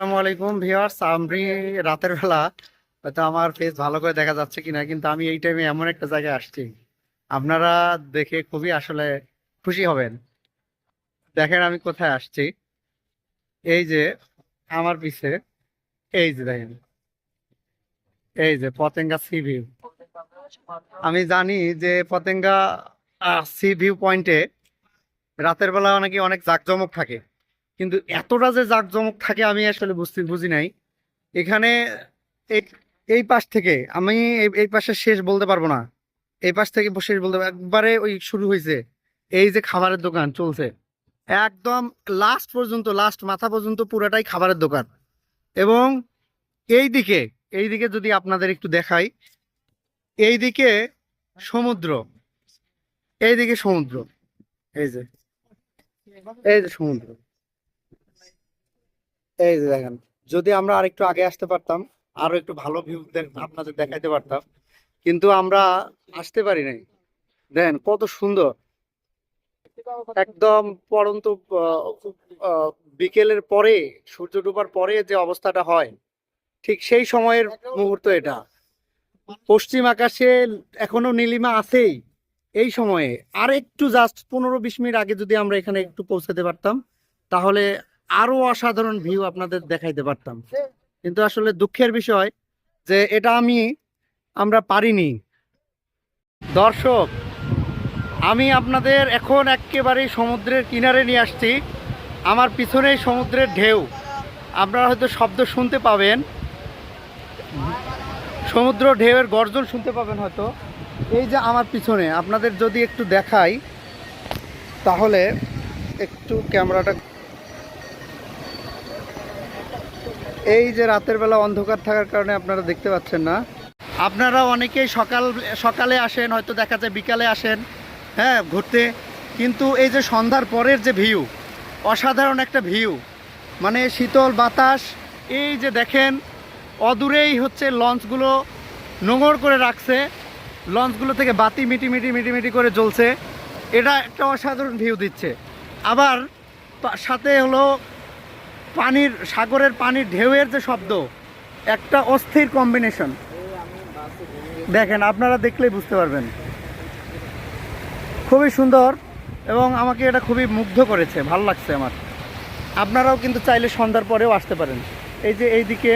আসসালামু আলাইকুম ভিউয়ার্স, আমি রাতের বেলা, হয়তো আমার ফেস ভালো করে দেখা যাচ্ছে কিনা, কিন্তু আমি এই টাইমে এমন একটা জায়গায় আসছি। আপনারা দেখে খুবই আসলে খুশি হবেন। দেখেন আমি কোথায় আসছি। এই যে আমার পিছে, এই যে দেখেন, এই যে পতেঙ্গা সি ভিউ আমি জানি যে পতেঙ্গা সি ভিউ পয়েন্টে রাতের বেলা নাকি অনেক জাঁকজমক থাকে। কিন্তু এতটা যে জাঁকজমক থাকে আমি আসলে বুঝতে বুঝি নাই। এখানে এই- পাশ থেকে আমি এই পাশে শেষ বলতে পারব না। এই পাশ থেকে শেষ বলতে পারবো- একবারে ওই শুরু হয়েছে। এই যে খাবারের দোকান চলছে। একদম লাস্ট পর্যন্ত লাস্ট মাথা পর্যন্ত পুরাটাই খাবারের দোকান। এবং এই দিকে এই দিকে যদি আপনাদের একটু দেখাই, এই দিকে সমুদ্র। এই দিকে সমুদ্র। এই যে এই যে সমুদ্র। এই যে দেখেন, যদি আমরা আরেকটু আগে আসতে পারতাম, আরও একটু ভালো ভিউ আপনাদের দেখাইতে পারতাম, কিন্তু আমরা আসতে পারি নাই। দেখেন, কত সুন্দর। একদম পরন্ত বিকেলের পরে, সূর্য ডুবার পরে যে অবস্থাটা হয়, ঠিক সেই সময়ের মুহূর্ত এটা। পশ্চিম আকাশে এখনও নীলিমা আছেই এই সময়ে। আর একটু জাস্ট পনেরো বিশ মিনিট আগে যদি আমরা এখানে একটু পৌঁছাতে পারতাম, তাহলে আরও অসাধারণ ভিউ আপনাদের দেখাইতে পারতাম। কিন্তু আসলে দুঃখের বিষয় যে এটা আমি, আমরা পারিনি। দর্শক, আমি আপনাদের এখন একেবারে সমুদ্রের কিনারে নিয়ে আসছি। আমার পিছনেই সমুদ্রের ঢেউ। আপনারা হয়তো শব্দ শুনতে পাবেন। সমুদ্র ঢেউয়ের গর্জন শুনতে পাবেন হয়তো। এই যে আমার পিছনে, আপনাদের যদি একটু দেখাই, তাহলে একটু ক্যামেরাটা এই যে রাতের বেলা অন্ধকার থাকার কারণে আপনারা দেখতে পাচ্ছেন না। আপনারা অনেকেই সকাল, সকালে আসেন, হয়তো দেখা যায় বিকালে আসেন হ্যাঁ ঘুরতে। কিন্তু এই যে সন্ধ্যার পরের যে ভিউ, অসাধারণ একটা ভিউ মানে শীতল বাতাস, এই যে দেখেন, অদূরেই হচ্ছে লঞ্চগুলো নোঙর করে রাখছে, লঞ্চগুলো থেকে বাতি মিটি মিটি মিটি মিটি করে জ্বলছে। এটা একটা অসাধারণ ভিউ দিচ্ছে। আবার সাথে হলো পানির, সাগরের পানির ঢেউয়ের যে শব্দ, একটা অস্থির কম্বিনেশন দেখেন, আপনারা দেখলেই বুঝতে পারবেন। খুবই সুন্দর এবং আমাকে এটা খুবই মুগ্ধ করেছে, ভালো লাগছে আমার। আপনারাও কিন্তু চাইলে সন্ধ্যার পরেও আসতে পারেন। এই যে এই এইদিকে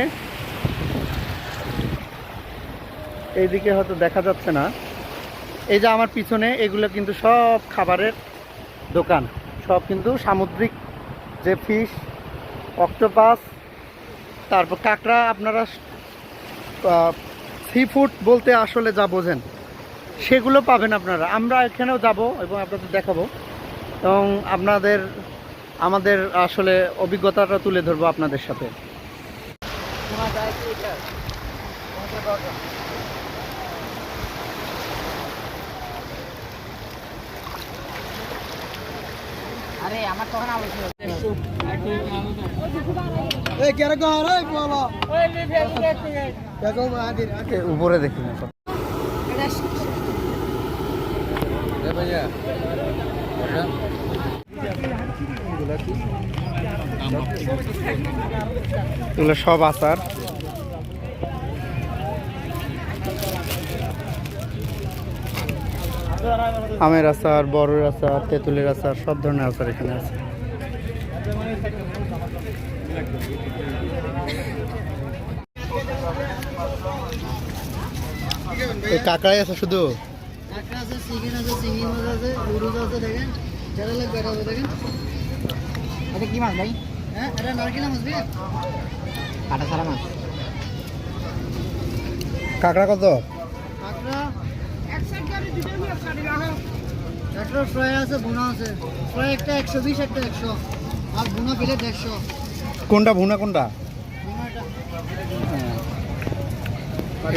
এইদিকে হয়তো দেখা যাচ্ছে না। এই যে আমার পিছনে, এগুলো কিন্তু সব খাবারের দোকান। সব কিন্তু সামুদ্রিক যে ফিশ অক্টোপাস, তারপর কাঁকড়া আপনারা সি ফুড বলতে আসলে যা বোঝেন, সেগুলো পাবেন আপনারা। আমরা এখানেও যাব এবং আপনাদের দেখাবো এবং আপনাদের, আমাদের আসলে অভিজ্ঞতাটা তুলে ধরবো আপনাদের সাথে। আরে, আমার তখন আলোচনা উপরে দেখি না। এগুলো সব আচার। আমের আচার বড়ের আচার তেঁতুলের আচার সব ধরনের আচার এখানে আছে। কাঁকড়াই আছে শুধু? কাঁকড়া আছে চিকেন আছে চিংড়ি মাছ আছে আছে দেখেন। যারা লাগবে এটা দেখেন। এটা কি মাছ ভাই? হ্যাঁ এটা নারকেল মাছ দিয়ে কাটা সারা মাছ। কাঁকড়া কত? কাঁকড়া কাঁকড়া ফ্রাই আছে আছে। ফ্রাই একটা একশো বিশ একটা একশো। কোনটা ভুনা কোনটা?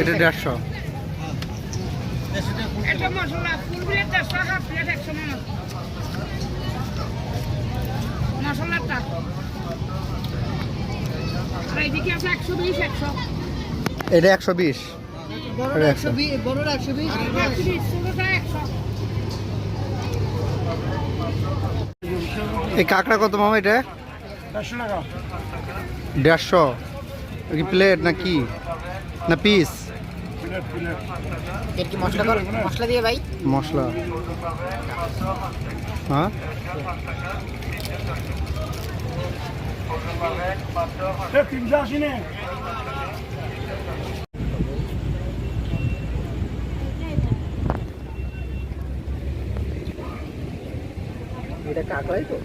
এটা এটা দেড়শো। এটা মশলা ফুল প্লেট দেড়শো হাফ প্লেট একশো মাছ মশলাটা। এটা একশো বিশ। এই কাঁকড়া কত মামা এটা? দেড়শো। টাকা কি প্লেট না কি না পিস মশলা দিয়ে ভাই? মশলা। হ্যাঁ? এটা কাকড়াই তো?